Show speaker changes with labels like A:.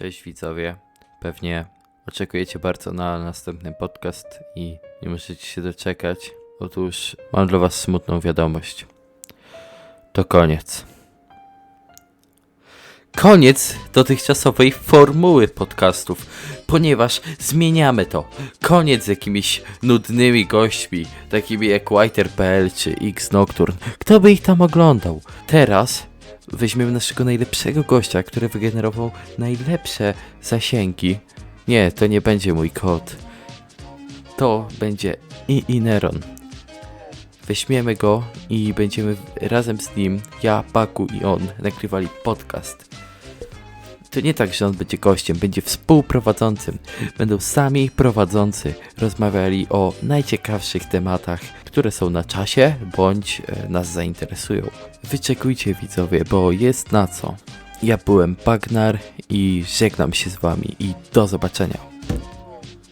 A: Cześć widzowie. Pewnie oczekujecie bardzo na następny podcast i nie możecie się doczekać. Otóż mam dla was smutną wiadomość. To koniec. Koniec dotychczasowej formuły podcastów, ponieważ zmieniamy to. Koniec z jakimiś nudnymi gośćmi, takimi jak Whiter.pl czy X Nocturne. Kto by ich tam oglądał? Teraz weźmiemy naszego najlepszego gościa, który wygenerował najlepsze zasięgi. Nie, to nie będzie mój kod. To będzie i Ineron. Weźmiemy go i będziemy razem z nim, ja, Paku i on, nagrywali podcast. To nie tak, że on będzie gościem, będzie współprowadzącym. Będą sami prowadzący rozmawiali o najciekawszych tematach, które są na czasie bądź e, nas zainteresują. Wyczekujcie widzowie, bo jest na co. Ja byłem Bagnar i żegnam się z wami i do zobaczenia.